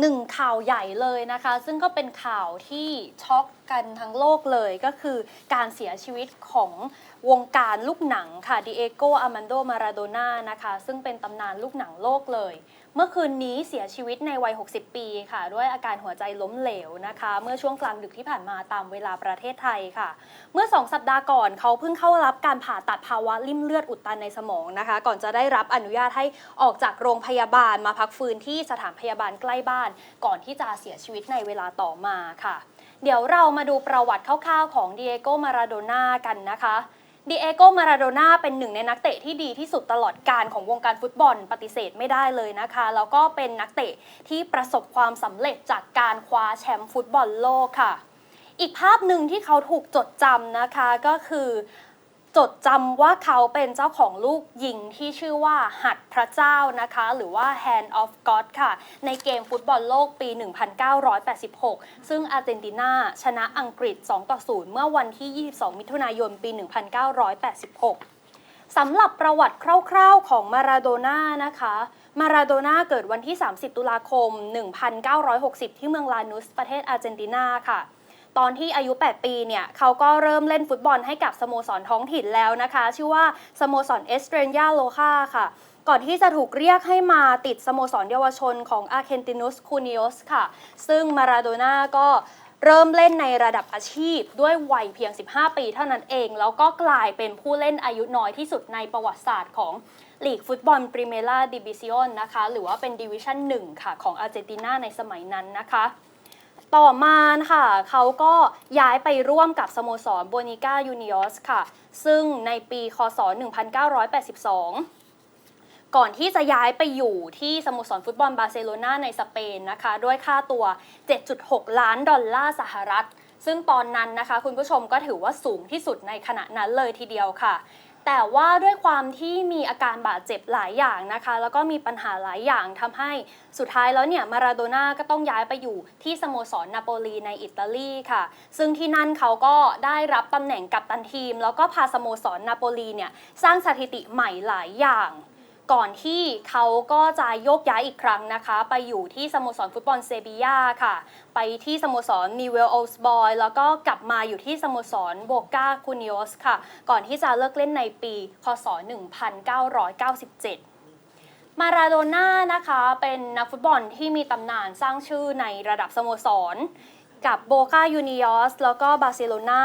หนึ่งข่าวใหญ่เลยนะคะ ซึ่งก็เป็นข่าวที่ช็อกกันทั้งโลกเลยก็คือการเสียชีวิตของวงการลูกหนังค่ะดิเอโกอามันโดมาราโดน่านะคะ ซึ่งเป็นตำนานลูกหนังโลกเลย เมื่อคืนนี้เสียชีวิตในวัย 60 ปีค่ะ ด้วยอาการหัวใจล้มเหลวนะคะ เมื่อช่วงกลางดึกที่ผ่านมาตามเวลาประเทศไทยค่ะ เมื่อ 2 สัปดาห์ก่อนเขาเพิ่งเข้ารับการผ่าตัดภาวะริ่มเลือดอุดตันในสมองนะคะ ก่อนจะได้รับอนุญาตให้ออกจากโรงพยาบาลมาพักฟื้นที่สถานพยาบาลใกล้บ้าน ก่อนที่จะเสียชีวิตในเวลาต่อมาค่ะ เดี๋ยวเรามาดูประวัติคร่าวๆของดิเอโก มาราโดน่ากันนะคะ ดิเอโกมาราโดน่าเป็นหนึ่งในนักเตะที่ดีที่สุดตลอดการของวงการฟุตบอลปฏิเสธไม่ได้เลยนะคะ แล้วก็เป็นนักเตะที่ประสบความสำเร็จจากการคว้าแชมป์ฟุตบอลโลกค่ะ อีกภาพหนึ่งที่เขาถูกจดจำนะคะก็คือ จดจำว่าเขาเป็นเจ้าของลูกยิงที่ชื่อว่าหัดพระเจ้านะคะ หรือว่า Hand of God ค่ะ ในเกมฟุตบอลโลกปี 1986 ซึ่งอาร์เจนตินาชนะอังกฤษ 2 ต่อ 0 เมื่อวันที่ 22 มิถุนายน ปี 1986สำหรับประวัติคร่าวๆของมาราโดน่านะคะ มาราโดน่าเกิดวันที่ 30 ตุลาคม 1960 ที่เมืองลานุส ประเทศอาร์เจนตินาค่ะ ตอนที่อายุ 8 ปีเนี่ยเขาก็เริ่มเล่นฟุตบอลให้กับสโมสรท้องถิ่นแล้วนะคะ ชื่อว่าสโมสรเอสเตรนยาโลคาค่ะก่อนที่จะถูกเรียกให้มาติดสโมสรเยาวชนของอาร์เ n นตินุสคูนิโอสค่ะ ซึ่งมาราโดน่าก็เริ่มเล่นในระดับอาชีพด้วยวัยเพียง 15 ปีเท่านั้นเอง แล้วก็กลายเป็นผู้เล่นอายุน้อยที่สุดในประวัติศาสตร์ของลีกฟุตบอลปริเมราดิบิซิออนนะคะ หรือว่าเป็นดิวิชั่น1ค่ะ ของอาร์เจนตินาในสมัยนั้นนะคะ ต่อมาค่ะ เขาก็ย้ายไปร่วมกับสโมสรโบนิก้ายูนิอสค่ะ ซึ่งในปีคศ 1982 ก่อนที่จะย้ายไปอยู่ที่สโมสรฟุตบอลบาร์เซโลนาในสเปนนะคะ ด้วยค่าตัว 7.6 ล้านดอลลาร์สหรัฐ ซึ่งตอนนั้นนะคะ คุณผู้ชมก็ถือว่าสูงที่สุดในขณะนั้นเลยทีเดียวค่ะ แต่ว่าด้วยความที่มีอาการบาดเจ็บหลายอย่างนะคะ แล้วก็มีปัญหาหลายอย่างทำให้สุดท้ายแล้วเนี่ยมาราโดน่าก็ต้องย้ายไปอยู่ที่สโมสรนาโปลีในอิตาลีค่ะ ซึ่งที่นั่นเขาก็ได้รับตำแหน่งกัปตันทีม แล้วก็พาสโมสรนาโปลีเนี่ยสร้างสถิติใหม่หลายอย่าง ก่อนที่เขาก็จะโยกย้ายอีกครั้งนะคะ ไปอยู่ที่สโมสรฟุตบอลเซบียาค่ะ ไปที่สโมสรนิเวลโอสบอยแล้วก็กลับมาอยู่ที่สโมสรโบกาคูนิโอสค่ะ ก่อนที่จะเลิกเล่นในปี คศ 1997มาราโดน่านะคะเป็นนักฟุตบอลที่มีตำนานสร้างชื่อในระดับสโมสร กับโบกายูนิออสแล้วก็บาร์เซโลนา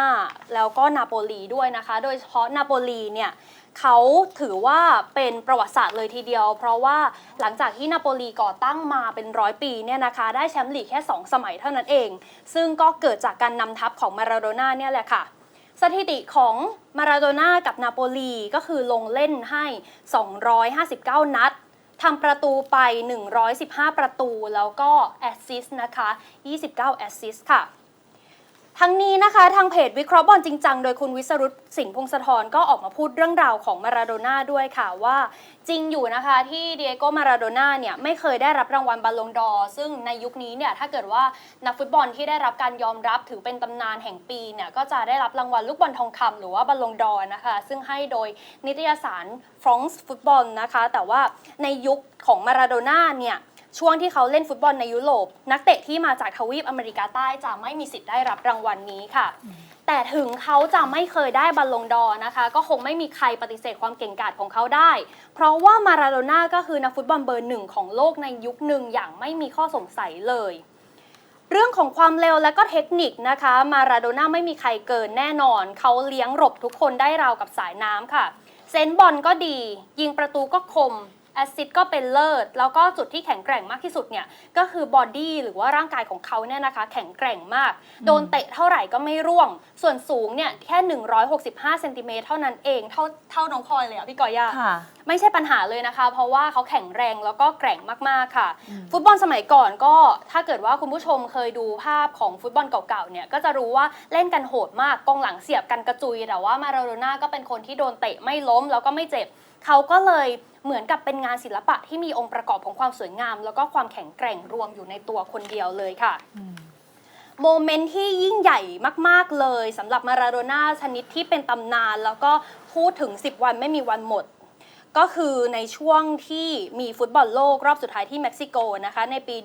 แล้วก็นาโปลีด้วยนะคะ โดยเฉพาะนาโปลีเนี่ยเขาถือว่าเป็นประวัติศาสตร์เลยทีเดียว เพราะว่าหลังจากที่นาโปลีก่อตั้งมาเป็นร้อยปีเนี่ยนะคะ ได้แชมป์ลีกแค่ 2 สมัยเท่านั้นเอง ซึ่งก็เกิดจากการนำทัพของมาราโดน่าเนี่ยแหละค่ะสถิติของมาราโดน่ากับนาโปลีก็คือลงเล่นให้ 259 นัด ทำประตูไป 115 ประตู แล้วก็แอสซิสต์นะคะ 29 แอสซิสต์ค่ะ ทั้งนี้นะคะทางเพจวิเคราะห์บอลจริงจังโดยคุณวิสรุตสิงห์พงศธรก็ออกมาพูดเรื่องราวของมาราโดน่าด้วยค่ะว่า จริงอยู่นะคะที่เดียโกมาราโดน่าเนี่ยไม่เคยได้รับรางวัลบอลลงดอ ซึ่งในยุคนี้เนี่ยถ้าเกิดว่านักฟุตบอลที่ได้รับการยอมรับถือเป็นตำนานแห่งปีเนี่ยก็จะได้รับรางวัลลูกบอลทองคำหรือว่าบอลลงดอนะคะ ซึ่งให้โดยนิตยสารฟรองส์ฟุตบอลนะคะ แต่ว่าในยุคของมาราโดน่าเนี่ย ช่วงที่เขาเล่นฟุตบอลในยุโรป นักเตะที่มาจากทวีปอเมริกาใต้จะไม่มีสิทธิ์ได้รับรางวัลนี้ค่ะ แต่ถึงเขาจะไม่เคยได้บอลลงดอนะคะ ก็คงไม่มีใครปฏิเสธความเก่งกาจของเขาได้ เพราะว่ามาราโดน่าก็คือนักฟุตบอลเบอร์หนึ่งของโลกในยุคหนึ่งอย่างไม่มีข้อสงสัยเลยเรื่องของความเร็วและก็เทคนิคนะคะ มาราโดน่าไม่มีใครเกินแน่นอน เขาเลี้ยงหลบทุกคนได้ราวกับสายน้ำค่ะ เซนบอลก็ดี ยิงประตูก็คม แอสซิสต์ก็เป็นเลิศ แล้วก็จุดที่แข็งแกร่งมากที่สุดเนี่ย ก็คือบอดี้หรือว่าร่างกายของเขาเนี่ยนะคะ แข็งแกร่งมาก โดนเตะเท่าไหร่ก็ไม่ร่วง ส่วนสูงเนี่ยแค่ 165เซนติเมตรเท่านั้นเองเท่าเท่าน้องพลอยเลยอะพี่กอย่าค่ะไม่ใช่ปัญหาเลยนะคะ เพราะว่าเขาแข็งแรงแล้วก็แกร่งมากๆค่ะ ฟุตบอลสมัยก่อนก็ถ้าเกิดว่าคุณผู้ชมเคยดูภาพของฟุตบอลเก่าๆเนี่ยก็จะรู้ว่าเล่นกันโหดมากกองหลังเสียบกันกระจุยแต่ว่ามาราโดน่าก็เป็นคนที่โดนเตะไม่ล้มแล้วก็ไม่เจ็บ เขาก็เลยเหมือนกับเป็นงานศิลปะที่มีองค์ประกอบของความสวยงาม แล้วก็ความแข็งแกร่งรวมอยู่ในตัวคนเดียวเลยค่ะโมเมนต์ที่ยิ่งใหญ่มาก ๆ เลยสำหรับมาราโดน่าชนิดที่เป็นตำนาน แล้วก็พูดถึง 10 วันไม่มีวันหมด ก็คือในช่วงที่มีฟุตบอลโลกรอบสุดท้ายที่เม็กซิโกนะคะในปี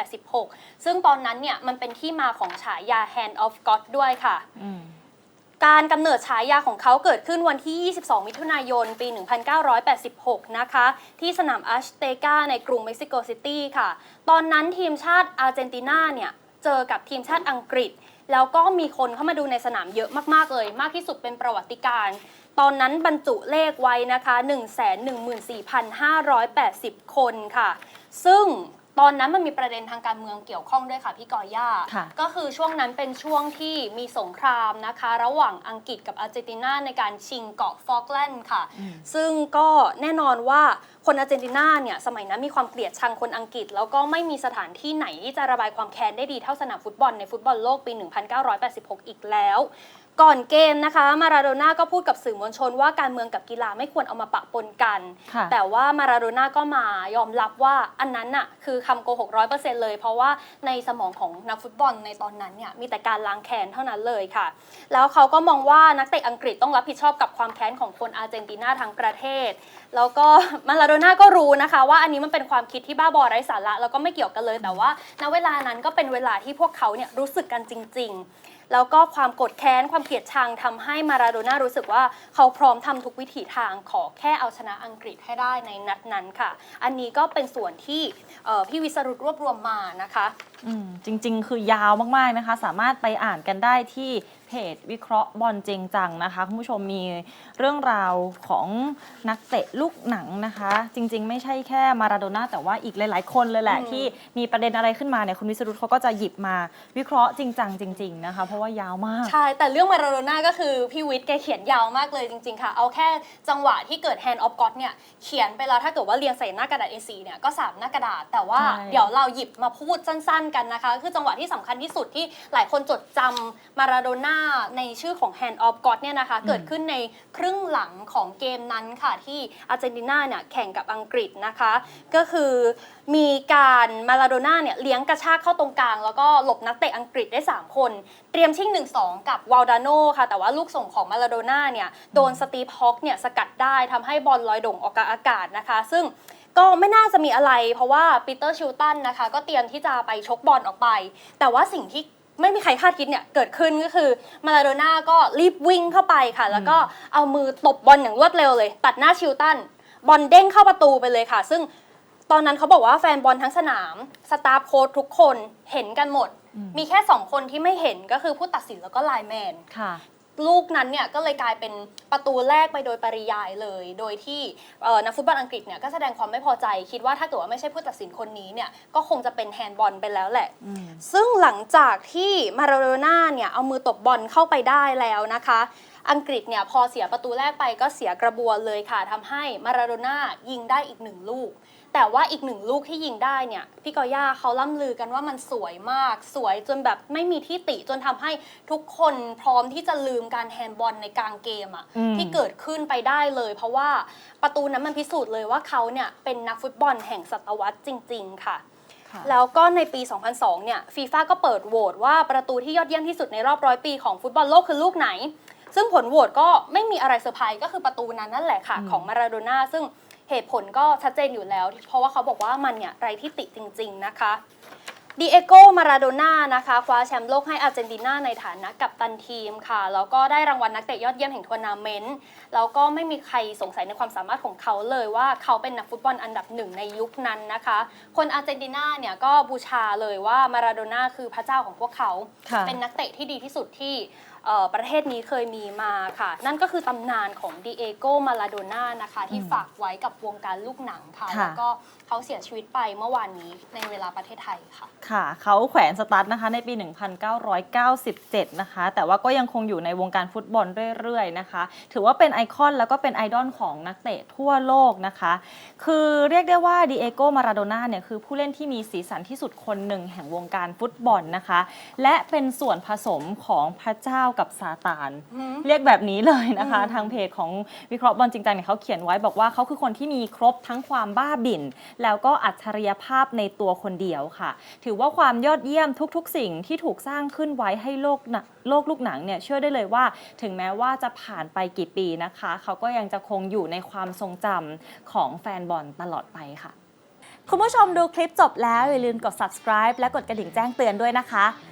1986 ซึ่งตอนนั้นเนี่ยมันเป็นที่มาของฉายา Hand of God ด้วยค่ะอืม การกำเนิดฉายาของเขาเกิดขึ้นวันที่ 22 มิถุนายน ปี 1986 นะคะ ที่สนามอัชเตกาในกรุงเม็กซิโกซิตี้ค่ะ ตอนนั้นทีมชาติอาร์เจนตินาเนี่ยเจอกับทีมชาติอังกฤษ แล้วก็มีคนเข้ามาดูในสนามเยอะมาก ๆ เลย มากที่สุดเป็นประวัติการณ์ตอนนั้นบรรจุเลขไว้นะคะ 114,580 คนค่ะ ซึ่ง ตอนนั้นมันมีประเด็นทางการเมืองเกี่ยวข้องด้วยค่ะพี่กอย่า ค่ะก็คือช่วงนั้นเป็นช่วงที่มีสงครามนะคะ ระหว่างอังกฤษกับอาร์เจนตินาในการชิงเกาะฟอกแลนด์ค่ะ อืม ซึ่งก็แน่นอนว่าคนอาร์เจนตินาเนี่ยสมัยนั้นมีความเกลียดชังคนอังกฤษ แล้วก็ไม่มีสถานที่ไหนที่จะระบายความแค้นได้ดีเท่าสนามฟุตบอลในฟุตบอลโลกปี 1986 อีกแล้ว ก่อนเกมนะคะ มาราโดน่าก็พูดกับสื่อมวลชนว่าการเมืองกับกีฬาไม่ควรเอามาปะปนกัน ค่ะแต่ว่ามาราโดน่าก็มายอมรับว่าอันนั้นน่ะคือคำโกหกร้อยเปอร์เซ็นต์เลย เพราะว่าในสมองของนักฟุตบอลในตอนนั้นเนี่ยมีแต่การล้างแค้นเท่านั้นเลยค่ะ แล้วเขาก็มองว่านักเตะอังกฤษต้องรับผิดชอบกับความแค้นของคนอาร์เจนตินาทั้งประเทศ แล้วก็ มาราโดน่าก็รู้นะคะ ว่าอันนี้มันเป็นความคิดที่บ้าบอไร้สาระแล้วก็ไม่เกี่ยวกันเลยแต่ว่าณเวลานั้นก็เป็นเวลาที่พวกเขาเนี่ยรู้สึกกันจริง ๆ แล้วก็ความโกดแค้นความเกลียดชังทำให้มาราโดน่ารู้สึกว่าเขาพร้อมทำทุกวิถีทางขอแค่เอาชนะอังกฤษให้ได้ในนัดนั้นค่ะ อันนี้ก็เป็นส่วนที่พี่วิสรุตรวบรวมมานะคะอืมจริง ๆ คือยาวมากๆนะคะ สามารถไปอ่านกันได้ที่ เพจวิเคราะห์บอลจริงจังนะคะคุณผู้ชมมีเรื่องราวของนักเตะลูกหนังนะคะ จริง ๆ ไม่ใช่แค่มาราโดน่าแต่ว่าอีกหลาย ๆ คนเลยแหละอืมที่มีประเด็นอะไรขึ้นมาเนี่ยคุณวิสรุตเขาก็จะหยิบมาวิเคราะห์จริงจังจริง ๆ นะคะ เพราะว่ายาวมาก ใช่ แต่เรื่องมาราโดน่าก็คือพี่วิทย์แกเขียนยาวมากเลยจริง ๆ ค่ะ เอาแค่จังหวะที่เกิด Hand of God เนี่ยเขียนไปแล้วถ้าเกิดว่าเรียงใส่หน้ากระดาษ A4 เนี่ยก็3หน้ากระดาษ แต่ว่าใช่เดี๋ยวเราหยิบมาพูดสั้น ๆ กันนะคะ คือจังหวะที่สำคัญที่สุดที่หลายคนจดจำมาราโดน่าในชื่อของ Hand of God เนี่ยนะคะ เกิดขึ้นในครึ่งหลังของเกมนั้นค่ะ ที่อาร์เจนตินาเนี่ยแข่งกับอังกฤษนะคะ ก็คือมีการมาราโดน่าเนี่ยเลี้ยงกระชากเข้าตรงกลาง แล้วก็หลบนักเตะอังกฤษได้ 3 คน เตรียมชิง1-2 กับวาลดาโนค่ะ แต่ว่าลูกส่งของมาราโดน่าเนี่ยโดนสตีฟฮอกเนี่ยสกัดได้ทำให้บอลลอยโด่งออกกลางอากาศนะคะ ซึ่งก็ไม่น่าจะมีอะไร เพราะว่าปีเตอร์ชิลตันนะคะ ก็เตรียมที่จะไปชกบอลออกไป แต่ว่าสิ่งที่ ไม่มีใครคาดคิดเนี่ยเกิดขึ้นก็คือมาราโดน่าก็รีบวิ่งเข้าไปค่ะ แล้วก็เอามือตบบอลอย่างรวดเร็วเลย ตัดหน้าชิลตันบอลเด้งเข้าประตูไปเลยค่ะ ซึ่งตอนนั้นเขาบอกว่าแฟนบอลทั้งสนาม สตาฟโค้ชทุกคนเห็นกันหมดอืมมีแค่2คนที่ไม่เห็นก็คือผู้ตัดสินแล้วก็ไลน์แมนค่ะ ลูกนั้นเนี่ยก็เลยกลายเป็นประตูแรกไปโดยปริยายเลย โดยที่เอ่อนักฟุตบอลอังกฤษเนี่ยก็แสดงความไม่พอใจคิดว่าถ้าเกิดว่าไม่ใช่ผู้ตัดสินคนนี้เนี่ยก็คงจะเป็นแฮนด์บอลไปแล้วแหละอืมซึ่งหลังจากที่มาราโดน่าเนี่ยเอามือตบบอลเข้าไปได้แล้วนะคะอังกฤษเนี่ยพอเสียประตูแรกไปก็เสียกระบวนเลยค่ะทำให้มาราโดน่ายิงได้อีกหนึ่งลูก แต่ว่าอีกหนึ่งลูกที่ยิงได้เนี่ยพี่กอย่าเขาล่ำลือกันว่ามันสวยมาก สวยจนแบบไม่มีที่ติจนทำให้ทุกคนพร้อมที่จะลืมการแฮนด์บอลในกลางเกมอะอืม ที่เกิดขึ้นไปได้เลย เพราะว่าประตูนั้นมันพิสูจน์เลยว่าเขาเนี่ยเป็นนักฟุตบอลแห่งศตวรรษจริง ๆ ค่ะ ค่ะแล้วก็ในปี 2002 เนี่ยฟีฟ่าก็เปิดโหวตว่าประตูที่ยอดเยี่ยมที่สุดในรอบร้อยปีของฟุตบอลโลกคือลูกไหน ซึ่งผลโหวตก็ไม่มีอะไรเซอร์ไพรส์ก็คือประตูนั้นนั่นแหละค่ะอืมของมาราโดน่าซึ่ง เหตุผลก็ชัดเจนอยู่แล้ว เพราะว่าเขาบอกว่ามันเนี่ยไรที่ติจริง ๆ นะคะดีเอโกมาราโดน่านะคะคว้าแชมป์โลกให้อาร์เจนตินาในฐานะกัปตันทีมค่ะ แล้วก็ได้รางวัลนักเตะยอดเยี่ยมแห่งทัวร์นาเมนต์แล้วก็ไม่มีใครสงสัยในความสามารถของเขาเลยว่าเขาเป็นนักฟุตบอลอันดับหนึ่งในยุคนั้นนะคะ คนอาร์เจนตินาเนี่ยก็บูชาเลยว่ามาราโดน่าคือพระเจ้าของพวกเขาค่ะเป็นนักเตะที่ดีที่สุดที่เอ่อ ประเทศนี้เคยมีมาค่ะ นั่นก็คือตำนานของดีเอโกมาลาโดน่านะคะ ที่อืมฝากไว้กับวงการลูกหนังค่ะค่ะ แล้วก็เขาเสียชีวิตไปเมื่อวานนี้ในเวลาประเทศไทยค่ะ ค่ะ เขาแขวนสตาร์ทนะคะในปี 1997 นะคะ แต่ว่าก็ยังคงอยู่ในวงการฟุตบอลเรื่อยๆนะคะ ถือว่าเป็นไอคอนแล้วก็เป็นไอดอลของนักเตะทั่วโลกนะคะ คือเรียกได้ว่าดีเอโกมาราโดน่าเนี่ยคือผู้เล่นที่มีสีสันที่สุดคนหนึ่งแห่งวงการฟุตบอลนะคะ และเป็นส่วนผสมของพระเจ้ากับซาตานอืมเรียกแบบนี้เลยนะคะอืมทางเพจของวิเคราะห์บอลจริงจังเนี่ยเขาเขียนไว้บอกว่าเขาคือคนที่มีครบทั้งความบ้าบิ่น แล้วก็อัจฉริยภาพในตัวคนเดียวค่ะ ถือว่าความยอดเยี่ยมทุกๆ สิ่งที่ถูกสร้างขึ้นไว้ให้โลกหนัโลกลูกหนังเนี่ยเชื่อได้เลยว่า ถึงแม้ว่าจะผ่านไปกี่ปีนะคะ เขาก็ยังจะคงอยู่ในความทรงจำของแฟนบอลตลอดไปค่ะ คุณผู้ชมดูคลิปจบแล้วอย่าลืมกด subscribe และกดกระดิ่งแจ้งเตือนด้วยนะคะ